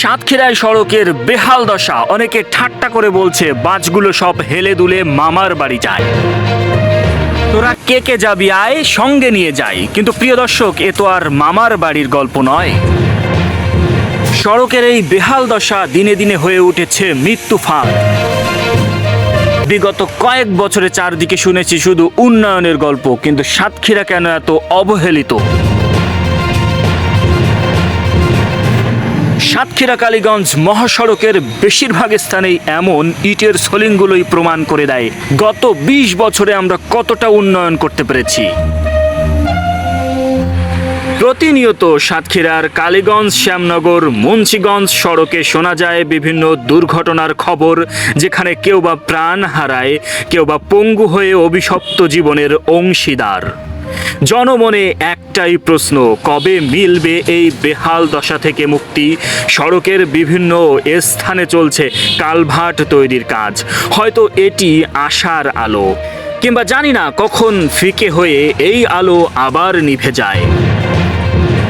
সাতক্ষীরায় সড়কের বেহাল দশা। অনেকে ঠাট্টা করে বলছে, বাসগুলো সব হেলে দুলে মামার বাড়ি যায়। তোরা কে কে যাবি আয়, সঙ্গে নিয়ে যাই। কিন্তু প্রিয় দর্শক, এ তো আর মামার বাড়ির গল্প নয়। সড়কের এই বেহাল দশা দিনে দিনে হয়ে উঠেছে মৃত্যু ফাঁদ। বিগত কয়েক বছরে চারদিকে শুনেছি শুধু উন্নয়নের গল্প, কিন্তু সাতক্ষীরা কেন এত অবহেলিত? সাতক্ষীরা কালীগঞ্জ মহাসড়কের বেশিরভাগ স্থানেই এমন ইটের সোলিংগুলোই প্রমাণ করে দেয়। গত ২০ বছরে আমরা কতটা উন্নয়ন করতে পেরেছি। প্রতিনিয়ত সাতক্ষীরার কালীগঞ্জ, শ্যামনগর, মুন্সীগঞ্জ সড়কে শোনা যায় বিভিন্ন দুর্ঘটনার খবর, যেখানে কেউ বা প্রাণ হারায়, কেউ বা পঙ্গু হয়ে অভিশপ্ত জীবনের অংশীদার। জনমনে একটাই প্রশ্ন, কবে মিলবে এই বেহাল দশা থেকে মুক্তি? সড়কের বিভিন্ন স্থানে চলছে কালভার্ট তৈরির কাজ। হয়তো এটি আশার আলো। কিংবা জানি না কখন ফিকে হয়ে এই আলো আবার নিভে যায়।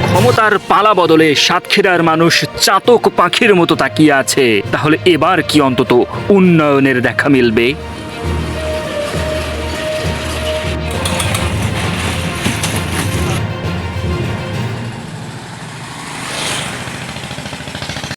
ক্ষমতার পালা বদলে সাতক্ষীরার মানুষ চাতক পাখির মতো তাকিয়ে আছে। তাহলে এবার কি অন্তত উন্নয়নের দেখা মিলবে?